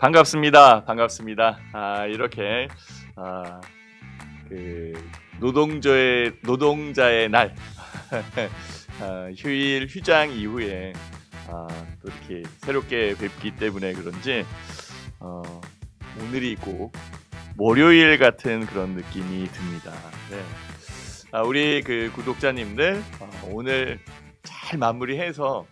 반갑습니다. 반갑습니다. 아, 이렇게 아, 그 노동자의 노동자의 날 아, 휴일 휴장 이후에 아, 또 이렇게 새롭게 뵙기 때문에 그런지 어, 오늘이 꼭 월요일 같은 그런 느낌이 듭니다. 네. 아, 우리 그 구독자님들 어, 오늘 잘 마무리해서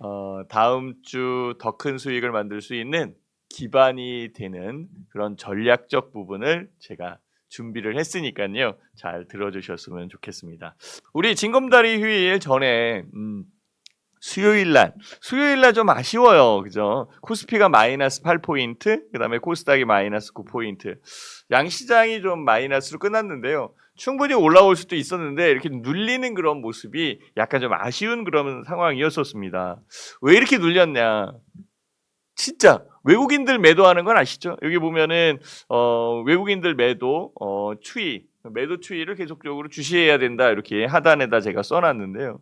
어, 다음 주 더 큰 수익을 만들 수 있는 기반이 되는 그런 전략적 부분을 제가 준비를 했으니까요. 잘 들어주셨으면 좋겠습니다. 우리 징검다리 휴일 전에 음, 수요일 날, 수요일 날 좀 아쉬워요. 그죠? 코스피가 마이너스 8포인트, 그 다음에 코스닥이 마이너스 9포인트. 양시장이 좀 마이너스로 끝났는데요. 충분히 올라올 수도 있었는데 이렇게 눌리는 그런 모습이 약간 좀 아쉬운 그런 상황이었었습니다. 왜 이렇게 눌렸냐? 진짜 외국인들 매도하는 건 아시죠? 여기 보면은 어, 외국인들 매도 어, 추이 매도 추이를 계속적으로 주시해야 된다 이렇게 하단에다 제가 써놨는데요.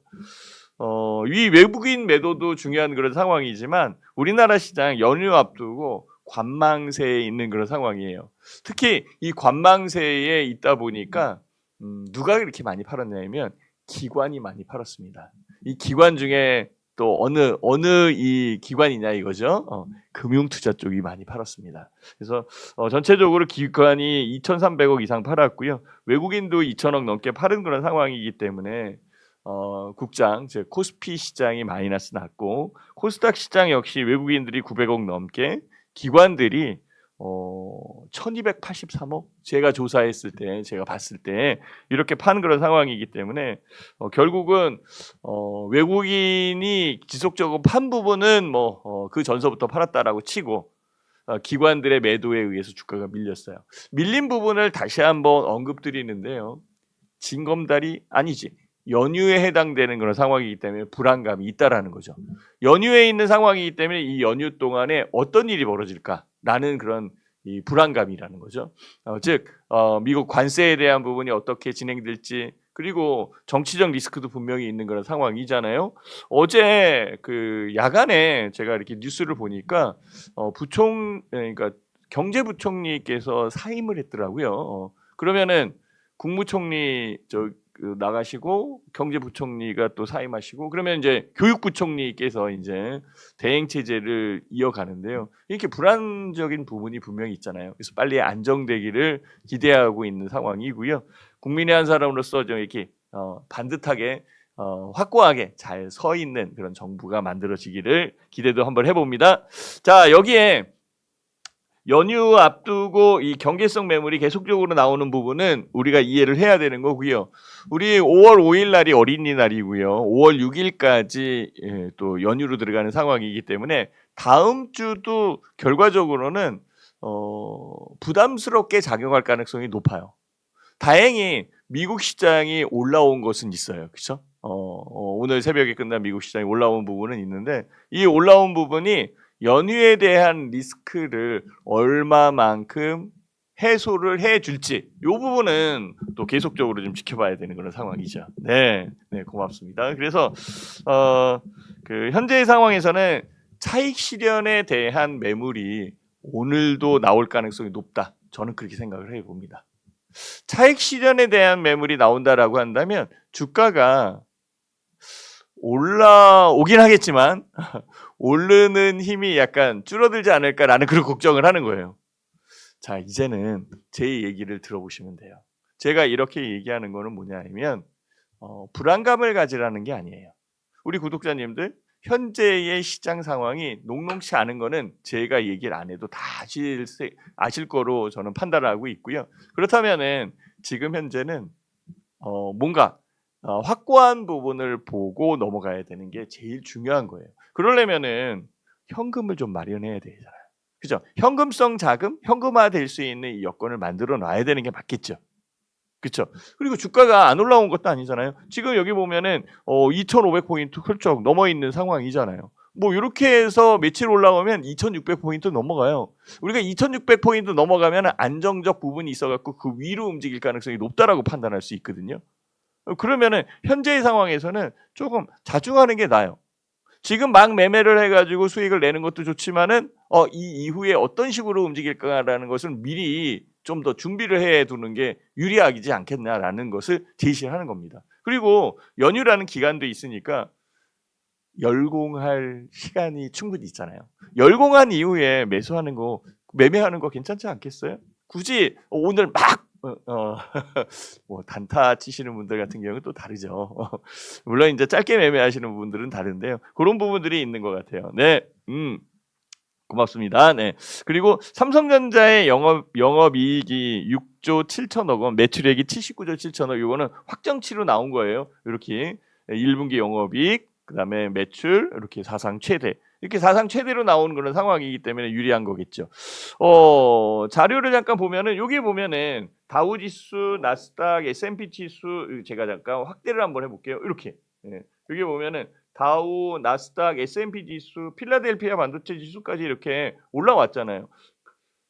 어, 이 외국인 매도도 중요한 그런 상황이지만 우리나라 시장 연휴 앞두고 관망세에 있는 그런 상황이에요. 특히 이 관망세에 있다 보니까 음, 누가 이렇게 많이 팔았냐면 기관이 많이 팔았습니다. 이 기관 중에 또 어느 어느 이 기관이냐 이거죠. 어, 금융 투자 쪽이 많이 팔았습니다. 그래서 어, 전체적으로 기관이 2,300억 이상 팔았고요. 외국인도 2,000억 넘게 팔은 그런 상황이기 때문에 어, 국장 즉 코스피 시장이 마이너스 났고 코스닥 시장 역시 외국인들이 900억 넘게 기관들이 어, 1283억 제가 조사했을 때 제가 봤을 때 이렇게 판 그런 상황이기 때문에 어, 결국은 어, 외국인이 지속적으로 판 부분은 뭐그 전서부터 팔았다라고 치고 어, 기관들의 매도에 의해서 주가가 밀렸어요. 밀린 부분을 다시 한번 언급드리는데요. 징검다리 아니지 연휴에 해당되는 그런 상황이기 때문에 불안감이 있다라는 거죠. 연휴에 있는 상황이기 때문에 이 연휴 동안에 어떤 일이 벌어질까 라는 그런 이 불안감이라는 거죠. 어, 즉 어, 미국 관세에 대한 부분이 어떻게 진행될지 그리고 정치적 리스크도 분명히 있는 그런 상황이잖아요. 어제 그 야간에 제가 이렇게 뉴스를 보니까 어, 부총 그러니까 경제부총리께서 사임을 했더라고요. 어, 그러면은 국무총리 저 그 나가시고 경제부총리가 또 사임하시고 그러면 이제 교육부총리께서 이제 대행 체제를 이어가는데요. 이렇게 불안적인 부분이 분명히 있잖아요. 그래서 빨리 안정되기를 기대하고 있는 상황이고요. 국민의 한 사람으로서 좀 이렇게 어, 반듯하게 어, 확고하게 잘 서 있는 그런 정부가 만들어지기를 기대도 한번 해봅니다. 자 여기에 연휴 앞두고 이 경계성 매물이 계속적으로 나오는 부분은 우리가 이해를 해야 되는 거고요. 우리 5월 5일 날이 어린이날이고요. 5월 6일까지 예, 또 연휴로 들어가는 상황이기 때문에 다음 주도 결과적으로는 어, 부담스럽게 작용할 가능성이 높아요. 다행히 미국 시장이 올라온 것은 있어요. 그렇죠? 어, 어, 오늘 새벽에 끝난 미국 시장이 올라온 부분은 있는데 이 올라온 부분이 연휴에 대한 리스크를 얼마만큼 해소를 해 줄지 이 부분은 또 계속적으로 좀 지켜봐야 되는 그런 상황이죠. 네, 네 고맙습니다. 그래서 어, 그 현재의 상황에서는 차익 실현에 대한 매물이 오늘도 나올 가능성이 높다. 저는 그렇게 생각을 해 봅니다. 차익 실현에 대한 매물이 나온다라고 한다면 주가가 올라오긴 하겠지만 오르는 힘이 약간 줄어들지 않을까라는 그런 걱정을 하는 거예요. 자, 이제는 제 얘기를 들어보시면 돼요. 제가 이렇게 얘기하는 거는 뭐냐면 어, 불안감을 가지라는 게 아니에요. 우리 구독자님들 현재의 시장 상황이 녹록치 않은 거는 제가 얘기를 안 해도 다 아실, 세- 아실 거로 저는 판단하고 있고요. 그렇다면은 지금 현재는 어, 뭔가 어, 확고한 부분을 보고 넘어가야 되는 게 제일 중요한 거예요. 그러려면은 현금을 좀 마련해야 되잖아요. 그죠? 현금성 자금, 현금화 될 수 있는 이 여건을 만들어 놔야 되는 게 맞겠죠. 그렇죠. 그리고 주가가 안 올라온 것도 아니잖아요. 지금 여기 보면은 어 2,500포인트 훌쩍 넘어 있는 상황이잖아요. 뭐 이렇게 해서 며칠 올라오면 2,600포인트 넘어가요. 우리가 2,600포인트 넘어가면 안정적 부분이 있어갖고 그 위로 움직일 가능성이 높다라고 판단할 수 있거든요. 어, 그러면은 현재의 상황에서는 조금 자중하는 게 나아요. 지금 막 매매를 해가지고 수익을 내는 것도 좋지만은 어, 이 이후에 어떤 식으로 움직일까라는 것을 미리 좀 더 준비를 해 두는 게 유리하지 않겠냐라는 것을 제시하는 겁니다. 그리고 연휴라는 기간도 있으니까 열공할 시간이 충분히 있잖아요. 열공한 이후에 매수하는 거 매매하는 거 괜찮지 않겠어요? 굳이 오늘 막 어, 어, 뭐 단타 치시는 분들 같은 경우는 또 다르죠. 물론 이제 짧게 매매하시는 분들은 다른데요. 그런 부분들이 있는 것 같아요. 네, 음, 고맙습니다. 네. 그리고 삼성전자의 영업 영업 이익이 6조 7천억 원, 매출액이 79조 7천억. 이거는 확정치로 나온 거예요. 이렇게 1분기 영업이익, 그다음에 매출 이렇게 사상 최대. 이렇게 사상 최대로 나오는 그런 상황이기 때문에 유리한 거겠죠. 어, 자료를 잠깐 보면은 여기 보면은 다우 지수, 나스닥, S&P 지수 제가 잠깐 확대를 한번 해볼게요. 이렇게 예. 여기 보면은 다우, 나스닥, S&P 지수, 필라델피아 반도체 지수까지 이렇게 올라왔잖아요.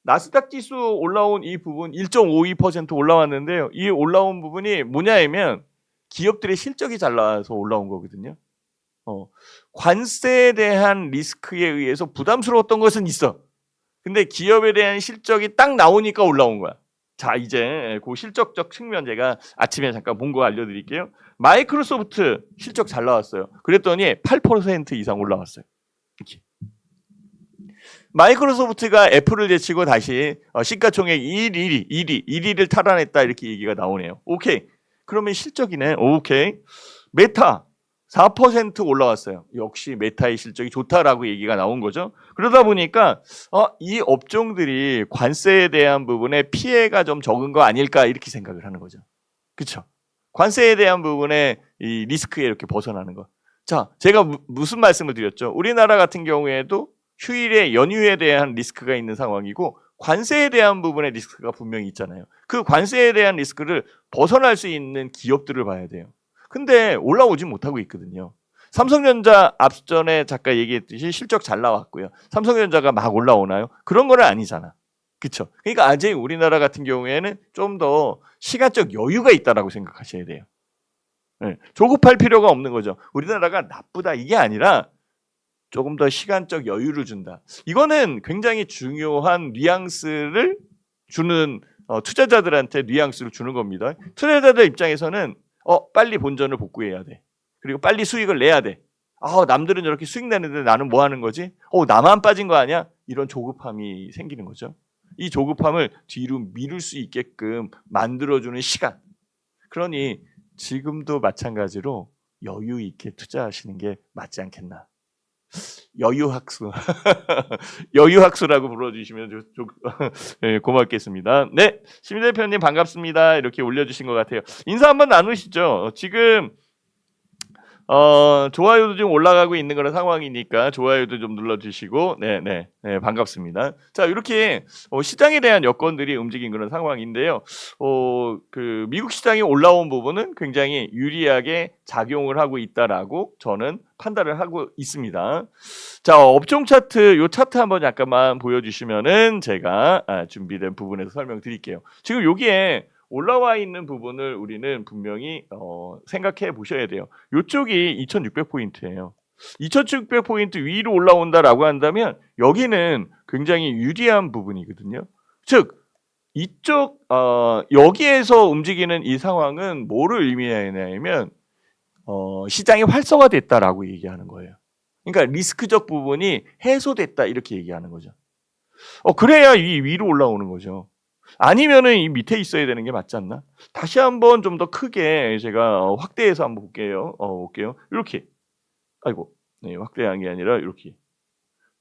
나스닥 지수 올라온 이 부분 1.52% 올라왔는데요. 이 올라온 부분이 뭐냐면 기업들의 실적이 잘 나와서 올라온 거거든요. 어, 관세에 대한 리스크에 의해서 부담스러웠던 것은 있어. 근데 기업에 대한 실적이 딱 나오니까 올라온 거야. 자, 이제 그 실적적 측면 제가 아침에 잠깐 본 거 알려드릴게요. 마이크로소프트 실적 잘 나왔어요. 그랬더니 8% 이상 올라왔어요. 이렇게. 마이크로소프트가 애플을 제치고 다시 어, 시가총액 1위, 1위, 1위를 탈환했다 이렇게 얘기가 나오네요. 오케이. 그러면 실적이네. 오케이. 메타 4% 올라왔어요. 역시 메타의 실적이 좋다라고 얘기가 나온 거죠. 그러다 보니까 어, 이 업종들이 관세에 대한 부분에 피해가 좀 적은 거 아닐까 이렇게 생각을 하는 거죠. 그렇죠? 관세에 대한 부분에 이 리스크에 이렇게 벗어나는 거. 자, 제가 무, 무슨 말씀을 드렸죠? 우리나라 같은 경우에도 휴일에 연휴에 대한 리스크가 있는 상황이고 관세에 대한 부분의 리스크가 분명히 있잖아요. 그 관세에 대한 리스크를 벗어날 수 있는 기업들을 봐야 돼요. 근데 올라오지 못하고 있거든요. 삼성전자 앞전에 잠깐 얘기했듯이 실적 잘 나왔고요. 삼성전자가 막 올라오나요? 그런 거는 아니잖아. 그렇죠? 그러니까 아직 우리나라 같은 경우에는 좀 더 시간적 여유가 있다라고 생각하셔야 돼요. 네, 조급할 필요가 없는 거죠. 우리나라가 나쁘다 이게 아니라 조금 더 시간적 여유를 준다. 이거는 굉장히 중요한 뉘앙스를 주는 어, 투자자들한테 뉘앙스를 주는 겁니다. 투자자들 입장에서는 어 빨리 본전을 복구해야 돼. 그리고 빨리 수익을 내야 돼. 아 남들은 저렇게 수익 내는데 나는 뭐 하는 거지? 어 나만 빠진 거 아니야? 이런 조급함이 생기는 거죠. 이 조급함을 뒤로 미룰 수 있게끔 만들어주는 시간. 그러니 지금도 마찬가지로 여유 있게 투자하시는 게 맞지 않겠나. 여유 학수. 여유 학수라고 불러주시면 조, 조, 네, 고맙겠습니다. 네. 시민 대표님 반갑습니다. 이렇게 올려주신 것 같아요. 인사 한번 나누시죠. 어, 지금 어, 좋아요도 좀 올라가고 있는 그런 상황이니까 좋아요도 좀 눌러주시고, 네, 네, 네, 반갑습니다. 자, 이렇게 어, 시장에 대한 여건들이 움직인 그런 상황인데요. 어, 그 미국 시장이 올라온 부분은 굉장히 유리하게 작용을 하고 있다라고 저는 판단을 하고 있습니다. 자, 업종 차트, 요 차트 한번 잠깐만 보여주시면은 제가 아, 준비된 부분에서 설명드릴게요. 지금 여기에 올라와 있는 부분을 우리는 분명히 어, 생각해 보셔야 돼요. 이쪽이 2,600포인트예요. 2,600포인트 위로 올라온다라고 한다면 여기는 굉장히 유리한 부분이거든요. 즉 이쪽 어, 여기에서 움직이는 이 상황은 뭐를 의미하냐면 어, 시장이 활성화됐다라고 얘기하는 거예요. 그러니까 리스크적 부분이 해소됐다 이렇게 얘기하는 거죠. 어, 그래야 이 위로 올라오는 거죠. 아니면은 이 밑에 있어야 되는 게 맞지 않나? 다시 한번 좀 더 크게 제가 어, 확대해서 한번 볼게요. 어, 볼게요. 이렇게. 아이고. 네, 확대한 게 아니라 이렇게.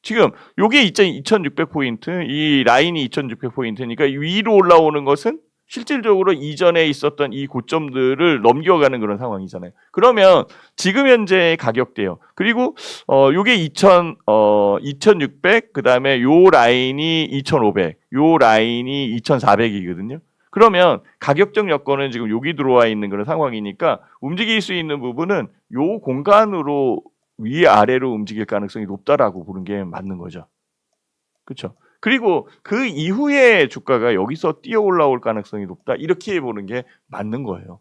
지금 요게 2,600포인트, 이 라인이 2,600포인트니까 위로 올라오는 것은 실질적으로 이전에 있었던 이 고점들을 넘겨가는 그런 상황이잖아요. 그러면 지금 현재의 가격대요. 그리고 어 요게 2,000 어 2,600 그다음에 요 라인이 2,500. 요 라인이 2,400이거든요. 그러면 가격적 여건은 지금 여기 들어와 있는 그런 상황이니까 움직일 수 있는 부분은 요 공간으로 위 아래로 움직일 가능성이 높다라고 보는 게 맞는 거죠. 그렇죠? 그리고 그 이후에 주가가 여기서 뛰어 올라올 가능성이 높다. 이렇게 보는 게 맞는 거예요.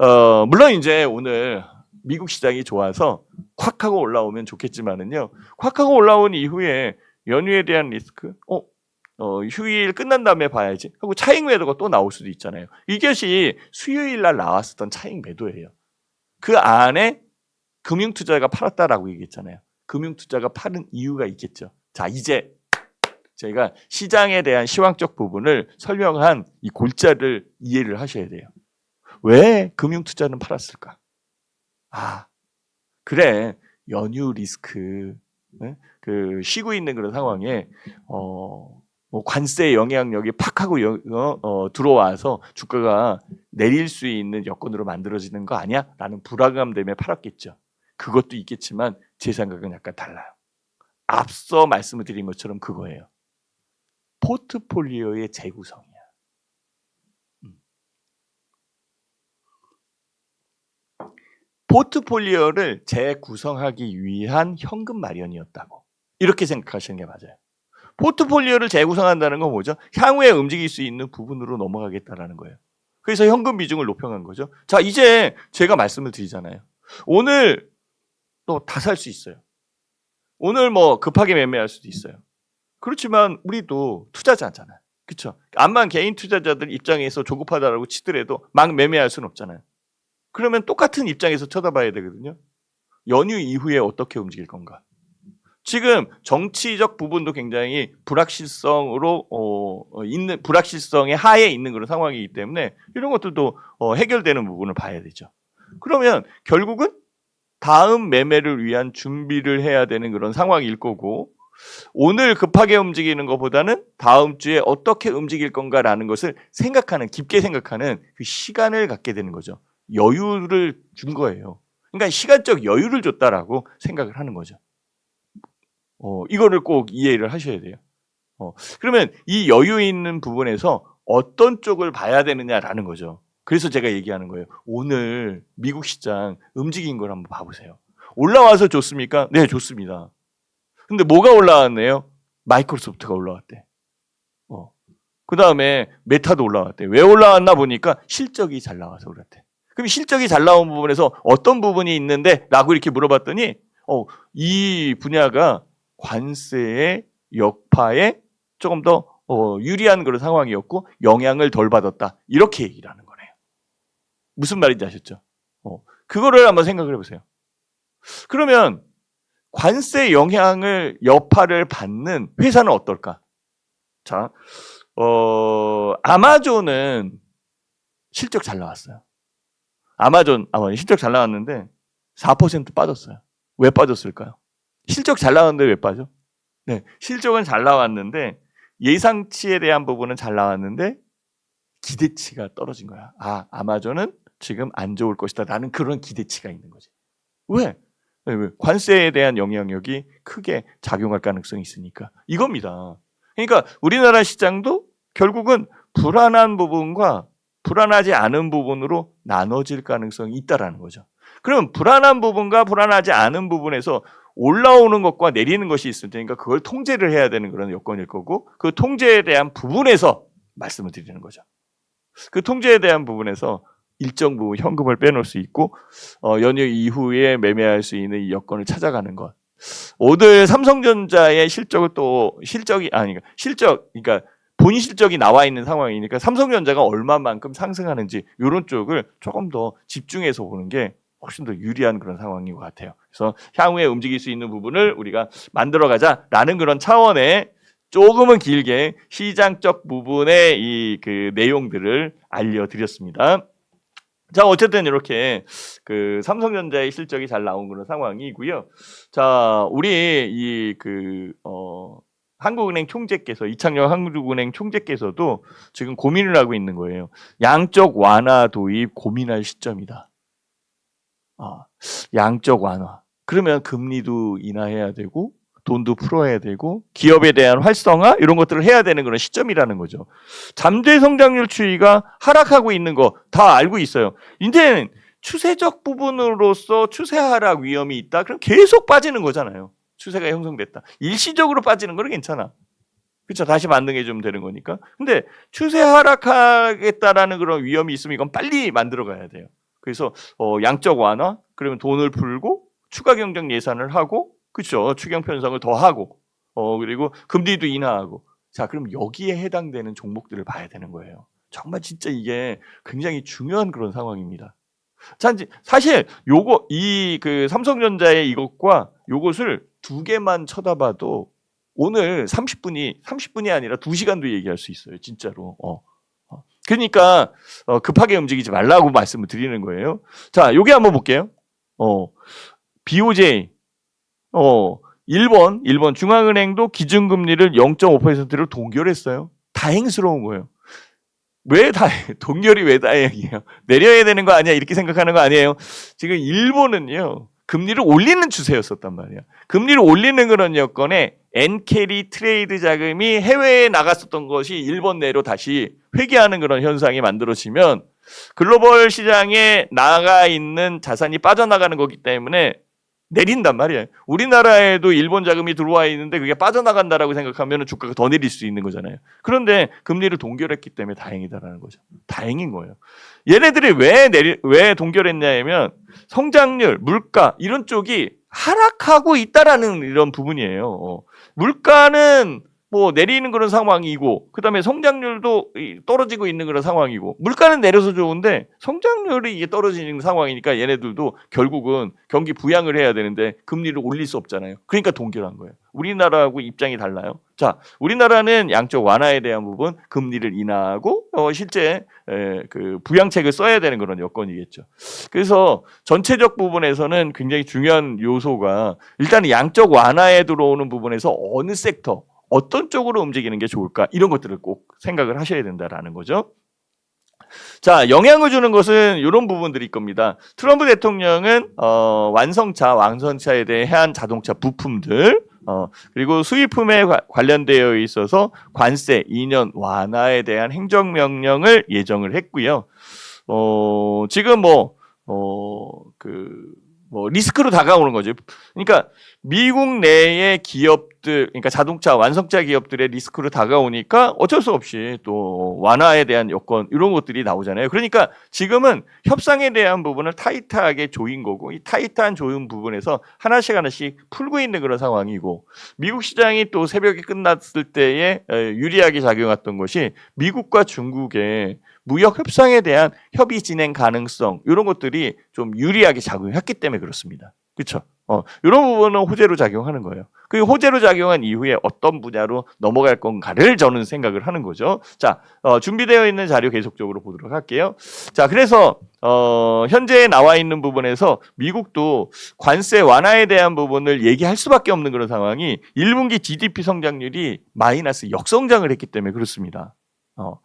어, 물론 이제 오늘 미국 시장이 좋아서 콱 하고 올라오면 좋겠지만은요. 콱 하고 올라온 이후에 연휴에 대한 리스크, 어, 어, 휴일 끝난 다음에 봐야지 하고 차익 매도가 또 나올 수도 있잖아요. 이것이 수요일 날 나왔었던 차익 매도예요. 그 안에 금융 투자가 팔았다라고 얘기했잖아요. 금융 투자가 파는 이유가 있겠죠. 자, 이제 저희가 시장에 대한 시황적 부분을 설명한 이 골자를 이해를 하셔야 돼요. 왜 금융투자는 팔았을까? 아, 그래. 연휴 리스크, 네? 그 쉬고 있는 그런 상황에 어, 뭐 관세 영향력이 팍 하고 여- 어, 어, 들어와서 주가가 내릴 수 있는 여건으로 만들어지는 거 아니야? 라는 불안감 때문에 팔았겠죠. 그것도 있겠지만 제 생각은 약간 달라요. 앞서 말씀을 드린 것처럼 그거예요. 포트폴리오의 재구성이야. 음. 포트폴리오를 재구성하기 위한 현금 마련이었다고. 이렇게 생각하시는 게 맞아요. 포트폴리오를 재구성한다는 건 뭐죠? 향후에 움직일 수 있는 부분으로 넘어가겠다라는 거예요. 그래서 현금 비중을 높여간 거죠. 자, 이제 제가 말씀을 드리잖아요. 오늘 또 다 살 수 있어요. 오늘 뭐 급하게 매매할 수도 있어요. 그렇지만 우리도 투자자잖아요. 그렇죠? 암만 개인 투자자들 입장에서 조급하다라고 치더라도 막 매매할 수는 없잖아요. 그러면 똑같은 입장에서 쳐다봐야 되거든요. 연휴 이후에 어떻게 움직일 건가? 지금 정치적 부분도 굉장히 불확실성으로 어, 어, 있는 불확실성의 하에 있는 그런 상황이기 때문에 이런 것들도 어, 해결되는 부분을 봐야 되죠. 그러면 결국은 다음 매매를 위한 준비를 해야 되는 그런 상황일 거고 오늘 급하게 움직이는 것보다는 다음 주에 어떻게 움직일 건가라는 것을 생각하는 깊게 생각하는 그 시간을 갖게 되는 거죠. 여유를 준 거예요. 그러니까 시간적 여유를 줬다라고 생각을 하는 거죠. 어, 이거를 꼭 이해를 하셔야 돼요. 어, 그러면 이 여유 있는 부분에서 어떤 쪽을 봐야 되느냐라는 거죠. 그래서 제가 얘기하는 거예요. 오늘 미국 시장 움직인 걸 한번 봐보세요. 올라와서 좋습니까? 네, 좋습니다. 근데 뭐가 올라왔네요? 마이크로소프트가 올라왔대. 어. 그 다음에 메타도 올라왔대. 왜 올라왔나 보니까 실적이 잘 나와서 그랬대. 그럼 실적이 잘 나온 부분에서 어떤 부분이 있는데? 라고 이렇게 물어봤더니, 어, 이 분야가 관세의 역파에 조금 더 어, 유리한 그런 상황이었고 영향을 덜 받았다. 이렇게 얘기를 하는 거네요. 무슨 말인지 아셨죠? 어, 그거를 한번 생각을 해보세요. 그러면 관세 영향을 여파를 받는 회사는 어떨까? 자, 어, 아마존은 실적 잘 나왔어요. 아마존, 아마 실적 잘 나왔는데 4% 빠졌어요. 왜 빠졌을까요? 실적 잘 나왔는데 왜 빠져? 네, 실적은 잘 나왔는데 예상치에 대한 부분은 잘 나왔는데 기대치가 떨어진 거야. 아, 아마존은 지금 안 좋을 것이다. 라는 그런 기대치가 있는 거지. 왜? 왜, 왜? 관세에 대한 영향력이 크게 작용할 가능성이 있으니까. 이겁니다. 그러니까 우리나라 시장도 결국은 불안한 부분과 불안하지 않은 부분으로 나눠질 가능성이 있다라는 거죠. 그럼 불안한 부분과 불안하지 않은 부분에서 올라오는 것과 내리는 것이 있을 테니까 그걸 통제를 해야 되는 그런 여건일 거고 그 통제에 대한 부분에서 말씀을 드리는 거죠. 그 통제에 대한 부분에서 일정 부분 현금을 빼놓을 수 있고 어, 연휴 이후에 매매할 수 있는 이 여건을 찾아가는 것. 오늘 삼성전자의 실적을 또 실적이 아니 그러니까 실적 그러니까 본인 실적이 나와 있는 상황이니까 삼성전자가 얼마만큼 상승하는지 이런 쪽을 조금 더 집중해서 보는 게 훨씬 더 유리한 그런 상황인 것 같아요. 그래서 향후에 움직일 수 있는 부분을 우리가 만들어 가자라는 그런 차원의 조금은 길게 시장적 부분의 이 그 내용들을 알려드렸습니다. 자, 어쨌든 이렇게 그 삼성전자의 실적이 잘 나온 그런 상황이고요. 자, 우리 이 그 어 한국은행 총재께서 이창용 한국은행 총재께서도 지금 고민을 하고 있는 거예요. 양적 완화 도입 고민할 시점이다. 아, 양적 완화. 그러면 금리도 인하해야 되고 돈도 풀어야 되고 기업에 대한 활성화 이런 것들을 해야 되는 그런 시점이라는 거죠. 잠재 성장률 추이가 하락하고 있는 거 다 알고 있어요. 이제는 추세적 부분으로서 추세 하락 위험이 있다. 그럼 계속 빠지는 거잖아요. 추세가 형성됐다. 일시적으로 빠지는 거는 괜찮아. 그렇죠. 다시 만등해 주면 되는 거니까. 근데 추세 하락하겠다라는 그런 위험이 있으면 이건 빨리 만들어 가야 돼요. 그래서 어, 양적 완화, 그러면 돈을 풀고 추가 경정 예산을 하고, 그렇죠. 추경 편성을 더 하고, 어 그리고 금리도 인하하고. 자, 그럼 여기에 해당되는 종목들을 봐야 되는 거예요. 정말 진짜 이게 굉장히 중요한 그런 상황입니다. 자, 이제 사실 요거 이 그 삼성전자의 이것과 요것을 두 개만 쳐다봐도 오늘 30분이 30분이 아니라 2시간도 얘기할 수 있어요. 진짜로. 어. 어. 그러니까 어, 급하게 움직이지 말라고 말씀을 드리는 거예요. 자, 요게 한번 볼게요. 어. BOJ 어, 일본 일본 중앙은행도 기준금리를 0.5%로 동결했어요. 다행스러운 거예요. 왜 다, 동결이 왜 다행이에요? 내려야 되는 거 아니야? 이렇게 생각하는 거 아니에요? 지금 일본은요, 금리를 올리는 추세였었단 말이야. 금리를 올리는 그런 여건에 엔캐리 트레이드 자금이 해외에 나갔었던 것이 일본 내로 다시 회귀하는 그런 현상이 만들어지면 글로벌 시장에 나가 있는 자산이 빠져나가는 거기 때문에 내린단 말이에요. 우리나라에도 일본 자금이 들어와 있는데 그게 빠져나간다라고 생각하면 주가가 더 내릴 수 있는 거잖아요. 그런데 금리를 동결했기 때문에 다행이다라는 거죠. 다행인 거예요. 얘네들이 왜 내리 왜 동결했냐면 성장률, 물가 이런 쪽이 하락하고 있다라는 이런 부분이에요. 어. 물가는 뭐 내리는 그런 상황이고 그다음에 성장률도 이 떨어지고 있는 그런 상황이고 물가는 내려서 좋은데 성장률이 이게 떨어지는 상황이니까 얘네들도 결국은 경기 부양을 해야 되는데 금리를 올릴 수 없잖아요. 그러니까 동결한 거예요. 우리나라하고 입장이 달라요. 자, 우리나라는 양적 완화에 대한 부분 금리를 인하하고 어, 실제 에, 그 부양책을 써야 되는 그런 여건이겠죠. 그래서 전체적 부분에서는 굉장히 중요한 요소가 일단 양적 완화에 들어오는 부분에서 어느 섹터 어떤 쪽으로 움직이는 게 좋을까 이런 것들을 꼭 생각을 하셔야 된다라는 거죠. 자, 영향을 주는 것은 이런 부분들일 겁니다. 트럼프 대통령은 어, 완성차, 완성차에 대한 자동차 부품들, 어, 그리고 수입품에 과- 관련되어 있어서 관세 2년 완화에 대한 행정명령을 예정을 했고요. 어, 지금 뭐, 어, 그, 뭐, 리스크로 다가오는 거죠. 그러니까 미국 내의 기업 들, 그러니까 자동차 완성차 기업들의 리스크로 다가오니까 어쩔 수 없이 또 완화에 대한 여건 이런 것들이 나오잖아요. 그러니까 지금은 협상에 대한 부분을 타이트하게 조인 거고 이 타이트한 조인 부분에서 하나씩 하나씩 풀고 있는 그런 상황이고 미국 시장이 또 새벽에 끝났을 때에 에, 유리하게 작용했던 것이 미국과 중국의 무역 협상에 대한 협의 진행 가능성 이런 것들이 좀 유리하게 작용했기 때문에 그렇습니다. 그렇죠? 어, 이런 부분은 호재로 작용하는 거예요. 그 호재로 작용한 이후에 어떤 분야로 넘어갈 건가를 저는 생각을 하는 거죠. 자, 어, 준비되어 있는 자료 계속적으로 보도록 할게요. 자, 그래서 어, 현재 나와 있는 부분에서 미국도 관세 완화에 대한 부분을 얘기할 수밖에 없는 그런 상황이 1분기 GDP 성장률이 마이너스 역성장을 했기 때문에 그렇습니다. 어,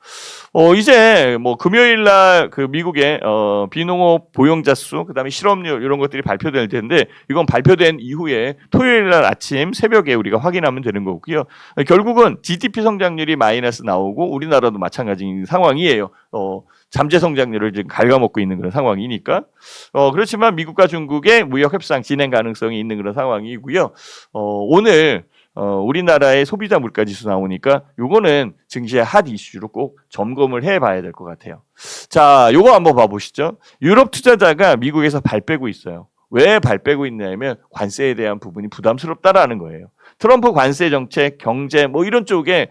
어 이제 뭐 금요일 날그 미국의 어 비농업 보용자 수 그다음에 실업률 이런 것들이 발표될 텐데 이건 발표된 이후에 토요일 날 아침 새벽에 우리가 확인하면 되는 거고요. 결국은 GDP 성장률이 마이너스 나오고 우리나라도 마찬가지인 상황이에요. 어 잠재 성장률을 지금 갉아먹고 있는 그런 상황이니까. 어 그렇지만 미국과 중국의 무역 협상 진행 가능성이 있는 그런 상황이고요. 어 오늘 어, 우리나라의 소비자 물가 지수 나오니까 요거는 증시의 핫 이슈로 꼭 점검을 해 봐야 될 것 같아요. 자, 요거 한번 봐 보시죠. 유럽 투자자가 미국에서 발 빼고 있어요. 왜 발 빼고 있냐면 관세에 대한 부분이 부담스럽다라는 거예요. 트럼프 관세 정책, 경제 뭐 이런 쪽에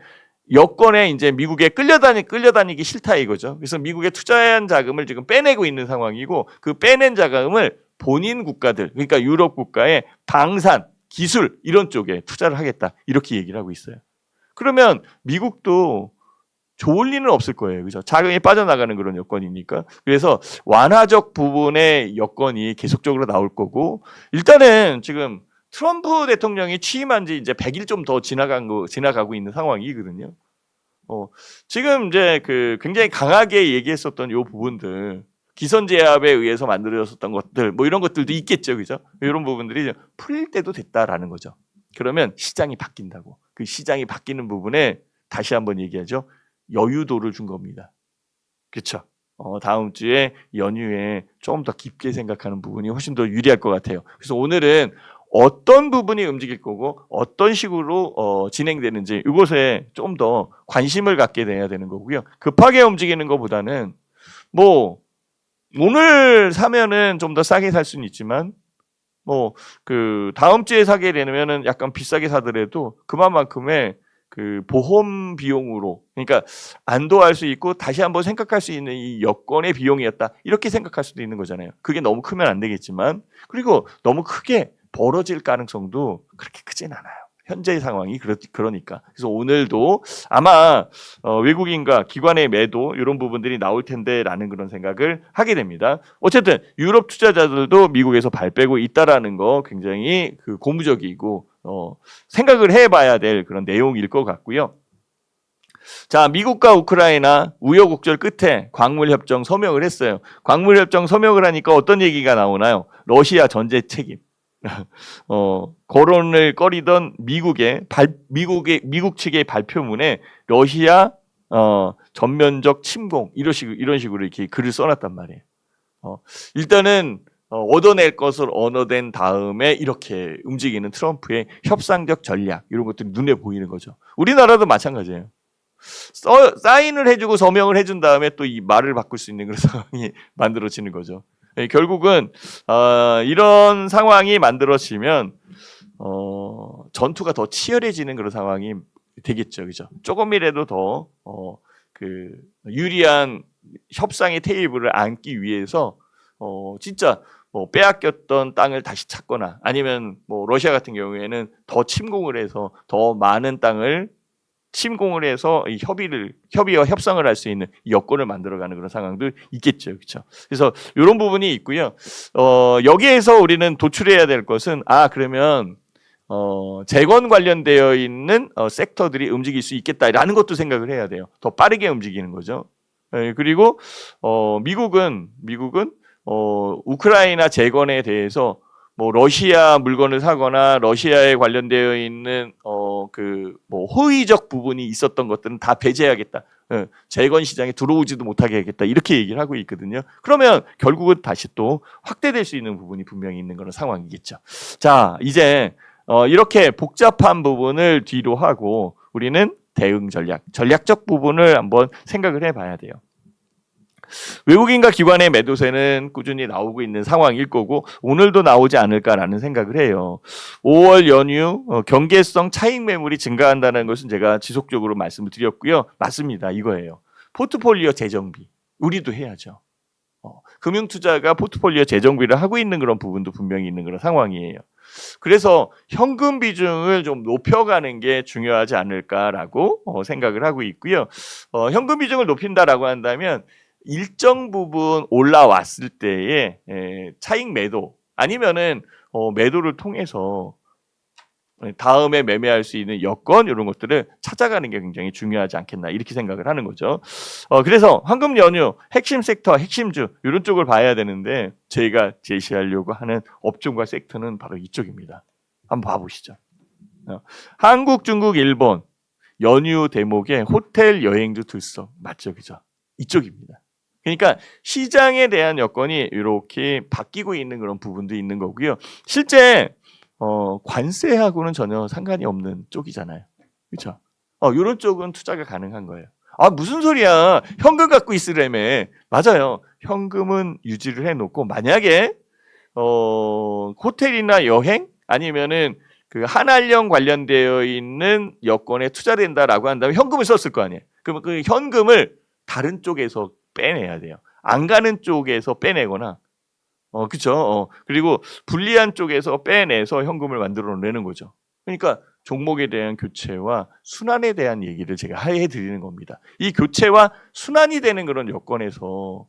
여건에 이제 미국에 끌려다니 끌려다니기 싫다 이거죠. 그래서 미국에 투자한 자금을 지금 빼내고 있는 상황이고 그 빼낸 자금을 본인 국가들 그러니까 유럽 국가의 방산 기술 이런 쪽에 투자를 하겠다 이렇게 얘기를 하고 있어요. 그러면 미국도 좋을 리는 없을 거예요. 그죠? 자금이 빠져나가는 그런 여건이니까. 그래서 완화적 부분의 여건이 계속적으로 나올 거고 일단은 지금 트럼프 대통령이 취임한 지 이제 100일 좀 더 지나간 거 지나가고 있는 상황이거든요. 어, 지금 이제 그 굉장히 강하게 얘기했었던 요 부분들 기선 제압에 의해서 만들어졌었던 것들 뭐 이런 것들도 있겠죠. 그죠? 이런 부분들이 풀릴 때도 됐다라는 거죠. 그러면 시장이 바뀐다고. 그 시장이 바뀌는 부분에 다시 한번 얘기하죠. 여유도를 준 겁니다. 그렇죠? 어, 다음 주에 연휴에 조금 더 깊게 생각하는 부분이 훨씬 더 유리할 것 같아요. 그래서 오늘은 어떤 부분이 움직일 거고 어떤 식으로 어, 진행되는지 이것에 좀 더 관심을 갖게 돼야 되는 거고요. 급하게 움직이는 것보다는 뭐 오늘 사면은 좀 더 싸게 살 수는 있지만 뭐 그 다음 주에 사게 되면은 약간 비싸게 사더라도 그만큼의 그 보험 비용으로 그러니까 안도할 수 있고 다시 한번 생각할 수 있는 이 여건의 비용이었다 이렇게 생각할 수도 있는 거잖아요. 그게 너무 크면 안 되겠지만 그리고 너무 크게 벌어질 가능성도 그렇게 크진 않아요. 현재의 상황이 그러니까 그래서 오늘도 아마 어, 외국인과 기관의 매도 이런 부분들이 나올 텐데라는 그런 생각을 하게 됩니다. 어쨌든 유럽 투자자들도 미국에서 발 빼고 있다라는 거 굉장히 그 고무적이고 어, 생각을 해봐야 될 그런 내용일 것 같고요. 자, 미국과 우크라이나 우여곡절 끝에 광물 협정 서명을 했어요. 광물 협정 서명을 하니까 어떤 얘기가 나오나요? 러시아 전제 책임. 어, 거론을 꺼리던 미국의 발, 미국의 미국 측의 발표문에 러시아 어, 전면적 침공 이런 식 이런 식으로 이렇게 글을 써놨단 말이에요. 어, 일단은 어, 얻어낼 것을 얻어낸 다음에 이렇게 움직이는 트럼프의 협상적 전략 이런 것들이 눈에 보이는 거죠. 우리나라도 마찬가지예요. 써, 사인을 해주고 서명을 해준 다음에 또 이 말을 바꿀 수 있는 그런 상황이 만들어지는 거죠. 예, 결국은 어, 이런 상황이 만들어지면 어, 전투가 더 치열해지는 그런 상황이 되겠죠, 그죠? 조금이라도 더 어, 그 유리한 협상의 테이블을 앉기 위해서 어, 진짜 뭐 빼앗겼던 땅을 다시 찾거나 아니면 뭐 러시아 같은 경우에는 더 침공을 해서 더 많은 땅을 침공을 해서 이 협의를 협의와 협상을 할 수 있는 이 여건을 만들어가는 그런 상황도 있겠죠, 그렇죠? 그래서 이런 부분이 있고요. 어, 여기에서 우리는 도출해야 될 것은 아 그러면 어, 재건 관련되어 있는 어, 섹터들이 움직일 수 있겠다라는 것도 생각을 해야 돼요. 더 빠르게 움직이는 거죠. 예, 그리고 어, 미국은 미국은 어, 우크라이나 재건에 대해서 뭐 러시아 물건을 사거나 러시아에 관련되어 있는 어 그뭐 호의적 부분이 있었던 것들은 다 배제하겠다. 어, 재건 시장에 들어오지도 못하게 하겠다. 이렇게 얘기를 하고 있거든요. 그러면 결국은 다시 또 확대될 수 있는 부분이 분명히 있는 그런 상황이겠죠. 자, 이제 어 이렇게 복잡한 부분을 뒤로 하고 우리는 대응 전략, 전략적 부분을 한번 생각을 해 봐야 돼요. 외국인과 기관의 매도세는 꾸준히 나오고 있는 상황일 거고 오늘도 나오지 않을까라는 생각을 해요. 5월 연휴 어, 경계성 차익 매물이 증가한다는 것은 제가 지속적으로 말씀을 드렸고요. 맞습니다. 이거예요. 포트폴리오 재정비 우리도 해야죠. 어, 금융투자가 포트폴리오 재정비를 하고 있는 그런 부분도 분명히 있는 그런 상황이에요. 그래서 현금 비중을 좀 높여가는 게 중요하지 않을까라고 어, 생각을 하고 있고요. 어, 현금 비중을 높인다라고 한다면 일정 부분 올라왔을 때의 에, 차익 매도 아니면은 어, 매도를 통해서 다음에 매매할 수 있는 여건 이런 것들을 찾아가는 게 굉장히 중요하지 않겠나 이렇게 생각을 하는 거죠. 어, 그래서 황금 연휴 핵심 섹터, 핵심주 이런 쪽을 봐야 되는데 저희가 제시하려고 하는 업종과 섹터는 바로 이쪽입니다. 한번 봐보시죠. 어, 한국, 중국, 일본 연휴 대목에 호텔 여행주 들썩 맞죠, 그죠? 이쪽입니다. 그러니까 시장에 대한 여건이 이렇게 바뀌고 있는 그런 부분도 있는 거고요. 실제 어, 관세하고는 전혀 상관이 없는 쪽이잖아요. 그렇죠? 어, 이런 쪽은 투자가 가능한 거예요. 아 무슨 소리야? 현금 갖고 있으려며 맞아요. 현금은 유지를 해놓고 만약에 어, 호텔이나 여행 아니면은 그 한알령 관련되어 있는 여건에 투자된다라고 한다면 현금을 썼을 거 아니에요. 그러면 그 현금을 다른 쪽에서 빼내야 돼요. 안 가는 쪽에서 빼내거나 어 그렇죠. 어, 그리고 불리한 쪽에서 빼내서 현금을 만들어내는 거죠. 그러니까 종목에 대한 교체와 순환에 대한 얘기를 제가 해 드리는 겁니다. 이 교체와 순환이 되는 그런 여건에서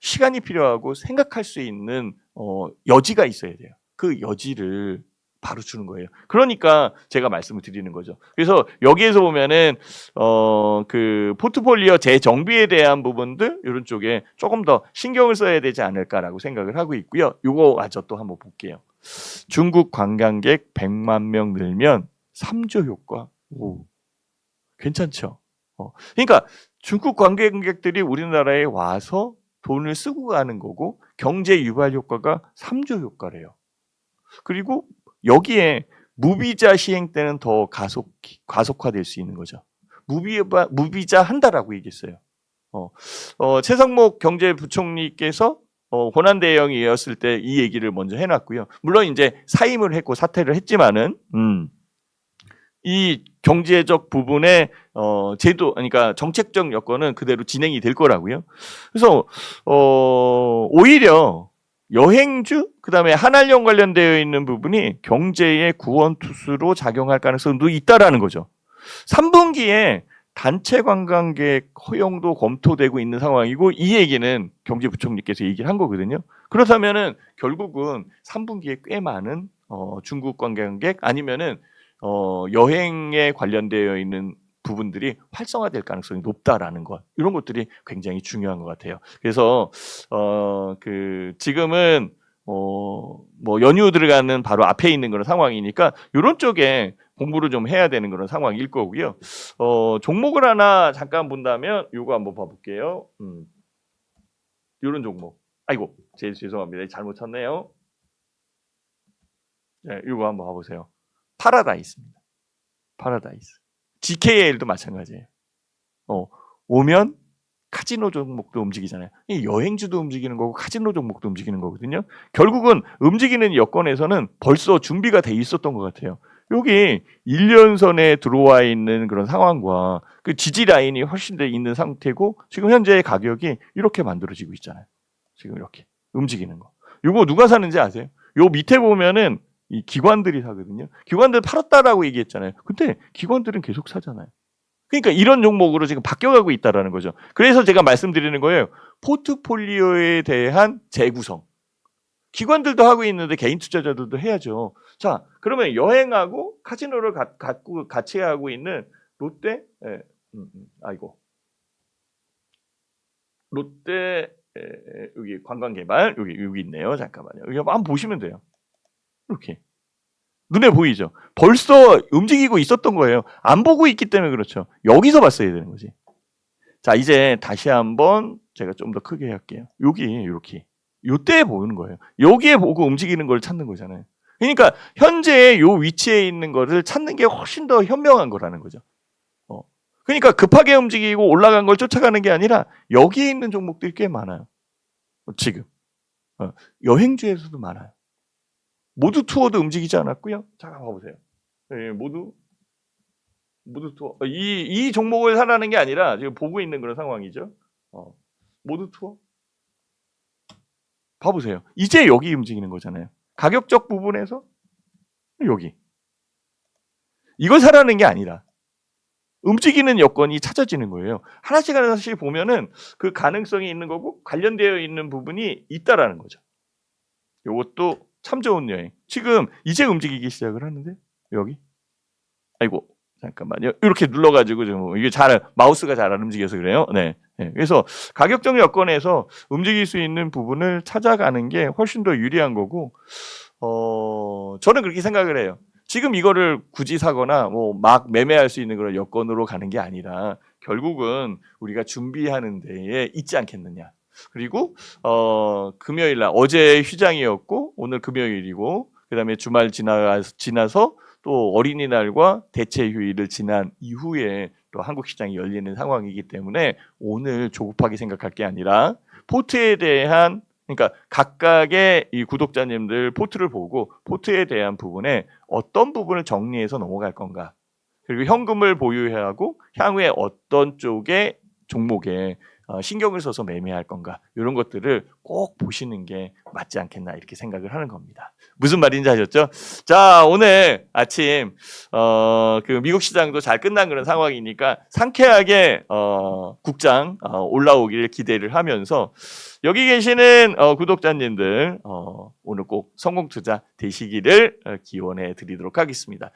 시간이 필요하고 생각할 수 있는 어, 여지가 있어야 돼요. 그 여지를 바로 주는 거예요. 그러니까 제가 말씀을 드리는 거죠. 그래서 여기에서 보면은 어 그 포트폴리오 재정비에 대한 부분들 이런 쪽에 조금 더 신경을 써야 되지 않을까라고 생각을 하고 있고요. 요거 마저 또 한번 볼게요. 중국 관광객 100만 명 늘면 3조 효과. 오. 괜찮죠? 어. 그러니까 중국 관광객들이 우리나라에 와서 돈을 쓰고 가는 거고 경제 유발 효과가 3조 효과래요. 그리고 여기에 무비자 시행 때는 더 가속 가속화될 수 있는 거죠. 무비자 무비자 한다라고 얘기했어요. 어, 어, 최상목 경제부총리께서 어, 고난 대행이었을 때 이 얘기를 먼저 해놨고요. 물론 이제 사임을 했고 사퇴를 했지만은 음, 이 경제적 부분의 어, 제도, 그러니까 정책적 여건은 그대로 진행이 될 거라고요. 그래서 어, 오히려 여행주 그다음에 한한령 관련되어 있는 부분이 경제의 구원 투수로 작용할 가능성도 있다라는 거죠. 3분기에 단체 관광객 허용도 검토되고 있는 상황이고 이 얘기는 경제부총리께서 얘기를 한 거거든요. 그렇다면은 결국은 3분기에 꽤 많은 어, 중국 관광객 아니면은 어, 여행에 관련되어 있는 부분들이 활성화될 가능성이 높다라는 것 이런 것들이 굉장히 중요한 것 같아요. 그래서 어, 그 지금은 어, 뭐 연휴 들어가는 바로 앞에 있는 그런 상황이니까 이런 쪽에 공부를 좀 해야 되는 그런 상황일 거고요. 어, 종목을 하나 잠깐 본다면 요거 한번 봐볼게요. 음. 요런 종목. 아이고, 제 죄송합니다. 잘못 쳤네요. 네, 요거 한번 봐보세요. 파라다이스입니다. 파라다이스. GKL도 마찬가지예요. 어, 오면 카지노 종목도 움직이잖아요. 이 여행주도 움직이는 거고 카지노 종목도 움직이는 거거든요. 결국은 움직이는 여건에서는 벌써 준비가 돼 있었던 것 같아요. 여기 1년선에 들어와 있는 그런 상황과 그 지지 라인이 훨씬 더 있는 상태고 지금 현재 가격이 이렇게 만들어지고 있잖아요. 지금 이렇게 움직이는 거. 이거 누가 사는지 아세요? 요 밑에 보면은 이 기관들이 사거든요. 기관들 팔았다라고 얘기했잖아요. 근데 기관들은 계속 사잖아요. 그러니까 이런 종목으로 지금 바뀌어가고 있다라는 거죠. 그래서 제가 말씀드리는 거예요. 포트폴리오에 대한 재구성. 기관들도 하고 있는데 개인 투자자들도 해야죠. 자, 그러면 여행하고 카지노를 가, 갖고 같이 하고 있는 롯데, 예, 음, 음, 아이고, 롯데 에, 에, 여기 관광개발 여기 여기 있네요. 잠깐만요. 여기 한번 보시면 돼요. 이렇게 눈에 보이죠. 벌써 움직이고 있었던 거예요. 안 보고 있기 때문에 그렇죠. 여기서 봤어야 되는 거지. 자, 이제 다시 한번 제가 좀 더 크게 할게요. 여기 이렇게 요때 보이는 거예요. 여기에 보고 움직이는 걸 찾는 거잖아요. 그러니까 현재 요 위치에 있는 거를 찾는 게 훨씬 더 현명한 거라는 거죠. 어. 그러니까 급하게 움직이고 올라간 걸 쫓아가는 게 아니라 여기에 있는 종목들이 꽤 많아요. 어, 지금 어. 여행주에서도 많아요. 모두 투어도 움직이지 않았고요. 잠깐 봐보세요. 예, 모두 모두 투어 어, 이, 이 종목을 사라는 게 아니라 지금 보고 있는 그런 상황이죠. 어. 모두 투어 봐보세요. 이제 여기 움직이는 거잖아요. 가격적 부분에서 여기 이걸 사라는 게 아니라 움직이는 여건이 찾아지는 거예요. 하나씩 하나씩 보면은 그 가능성이 있는 거고 관련되어 있는 부분이 있다라는 거죠. 이것도 참 좋은 여행. 지금 이제 움직이기 시작을 하는데 여기 아이고 잠깐만요. 이렇게 눌러가지고 좀 이게 잘 마우스가 잘 안 움직여서 그래요. 네. 네. 그래서 가격적 여건에서 움직일 수 있는 부분을 찾아가는 게 훨씬 더 유리한 거고, 어 저는 그렇게 생각을 해요. 지금 이거를 굳이 사거나 뭐 막 매매할 수 있는 그런 여건으로 가는 게 아니라 결국은 우리가 준비하는 데에 있지 않겠느냐. 그리고 어 금요일 날 어제 휴장이었고 오늘 금요일이고 그다음에 주말 지나 지나서 또 어린이날과 대체 휴일을 지난 이후에 또 한국 시장이 열리는 상황이기 때문에 오늘 조급하게 생각할 게 아니라 포트에 대한 그러니까 각각의 이 구독자님들 포트를 보고 포트에 대한 부분에 어떤 부분을 정리해서 넘어갈 건가. 그리고 현금을 보유해야 하고 향후에 어떤 쪽의 종목에 어, 신경을 써서 매매할 건가 이런 것들을 꼭 보시는 게 맞지 않겠나 이렇게 생각을 하는 겁니다. 무슨 말인지 아셨죠? 자 오늘 아침 어, 그 미국 시장도 잘 끝난 그런 상황이니까 상쾌하게 어, 국장 어, 올라오기를 기대를 하면서 여기 계시는 어, 구독자님들 어, 오늘 꼭 성공 투자 되시기를 어, 기원해 드리도록 하겠습니다.